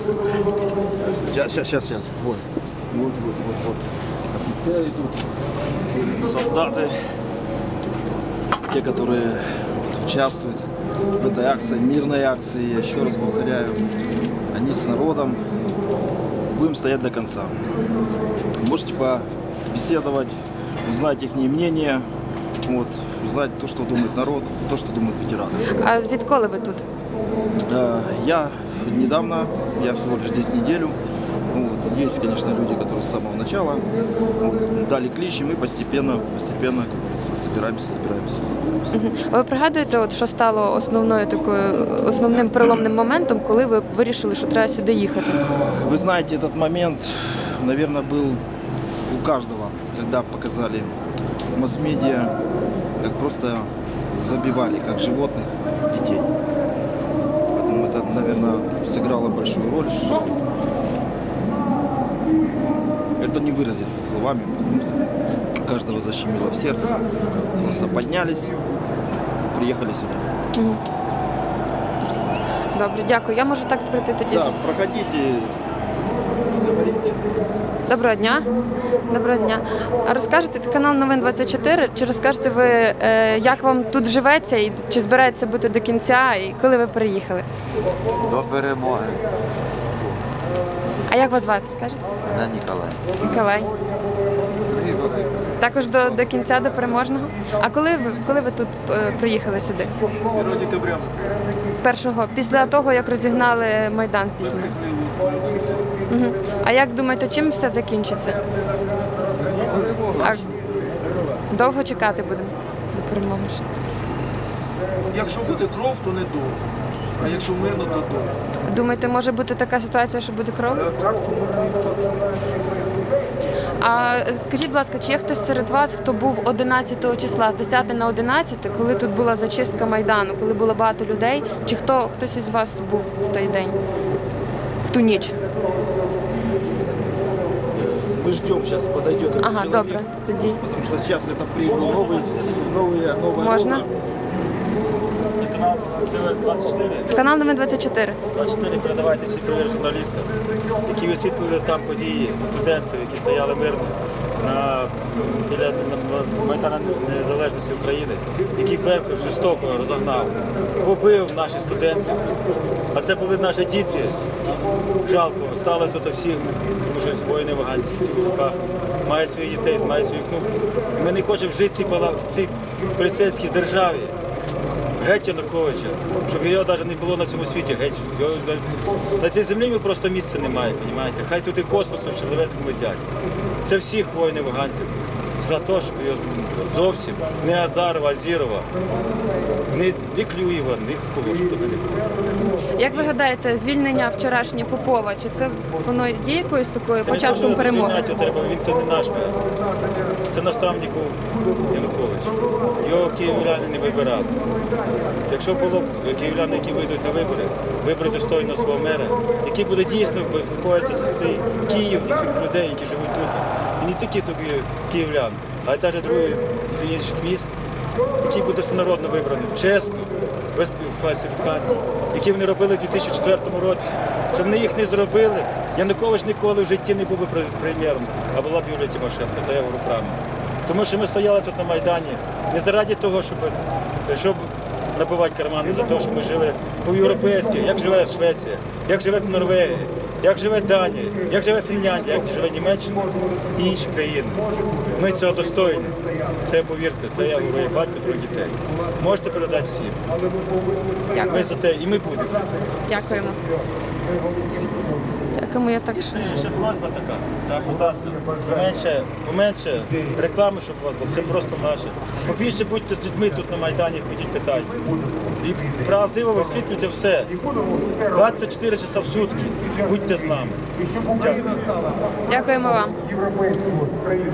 Сейчас, сейчас, сейчас, сейчас. Вот. Вот, вот, вот, вот. Офицеры тут, солдаты, те, которые участвуют в этой акции, мирной акции, я еще раз повторяю, они с народом. Будем стоять до конца. Можете побеседовать, узнать их мнение, вот, узнать то, что думает народ, то, что думают ветераны. А відколи ви тут? Э, Я недавно, я всего лишь здесь неделю. Ну Вот. Есть, конечно, люди, которые с самого начала вот, дали клич, и мы постепенно, постепенно, как говорится, собираемся, собираемся, собираемся. Ви пригадуєте, от що стало основною такою основним переломним моментом, коли ви вирішили, що треба сюди їхати? Вы знаете, этот момент, наверное, был у каждого, когда показали в масс-медиа, как просто забивали, как животных, детей. Сыграло большую роль. Что это не выразить словами, потому что каждого защемило в сердце. Просто поднялись, приехали сюда. Добре, дякую. Я можу так прийти тоді. Да, проходите. Доброго дня. Доброго дня. А розкажете це канал Новин 24. Чи розкажете ви, е, як вам тут живеться і чи збирається бути до кінця, і коли ви приїхали? До перемоги. А як вас звати, скажете? Мене Ніколай. Ніколай. Також до, до кінця, до переможного. А коли ви коли ви тут е, приїхали сюди? 1 декабря Першого, після того, як розігнали майдан з дітьми. Угу. А як думаєте, чим все закінчиться? А довго чекати будемо до перемоги? ще? Якщо буде кров, то не довго. А якщо мирно, то довго. Думаєте, може бути така ситуація, що буде кров? Е, Так, тому ніхто. А е, скажіть, будь ласка, чи є хтось серед вас, хто був 11 числа, з 10 на 11, коли тут була зачистка майдану, коли було багато людей? Чи хто хтось із вас був в той день, в ту ніч? Мы ждем, сейчас подойдет этот Ага, человек, добре, тоді. Потому что сейчас это прибыл новый, новые, новая Можна? рота. Канал ТВ-24. Канал номер 24. 24 передавайте всі привіт журналістам, які висвітлили там події, студентів, які стояли мирно на біля Майдану Незалежності України, які Беркут жорстоко розогнав, побив наших студентів. А це були наші діти. Жалко, стали тут всі, тому що воїни ваганці, всі в руках, мають своїх дітей, мають своїх внуків. Ми не хочемо жити в цій, цій поліцейській державі. Геть Януковича, щоб його навіть не було на цьому світі, геть. Його, на цій землі ми просто місця немає, розумієте? Хай тут і космосу в Чернівецькому летять. Це всіх воїнів ваганців. За те, щоб зовсім не Азарова, Зірова, не, не Клюєва, ні кого, щоб туди не було. Як ви гадаєте, звільнення вчорашнє Попова, чи це воно є якоюсь такою Це не початком що перемоги? звільняти треба, він то не наш. брат. Це наставник був Янукович. Його київляни не вибирали. Якщо було б київляни, які вийдуть на вибори, вибори достойно свого мера, який буде дійсно виходити за свій Київ, за своїх людей, які живуть тут. І не тільки є київлян, а й навіть других інших міст, який буде всенародно вибраний, чесно, без фальсифікацій, які вони робили в 2004 році. Щоб вони їх не зробили, Янукович ніколи в житті не був би прем'єром, а була б Юлія Тимошенко, це говорю правильно. Тому що ми стояли тут на Майдані не заради того, щоб, щоб набивати кармани, за те, що ми жили по-європейськи, як живе Швеція, як живе Норвегія, як живе Данія, як живе Фінляндія, як живе Німеччина? І інші країни. Ми цього достойні. Це повірте, це я говорю як батько двох дітей. Можете передати всім. Ми за те і ми будемо. Дякуємо. Дякуємо, я так. І ще, ще просьба така. Так, будь ласка, поменше, поменше реклами, щоб у вас було. Це просто наше. Побільше будьте з людьми тут на Майдані, ходіть питайте. І правдиво висвітлюйте все. 24 часа в сутки. Будьте з нами. Дякую. Дякуємо вам європейську країну.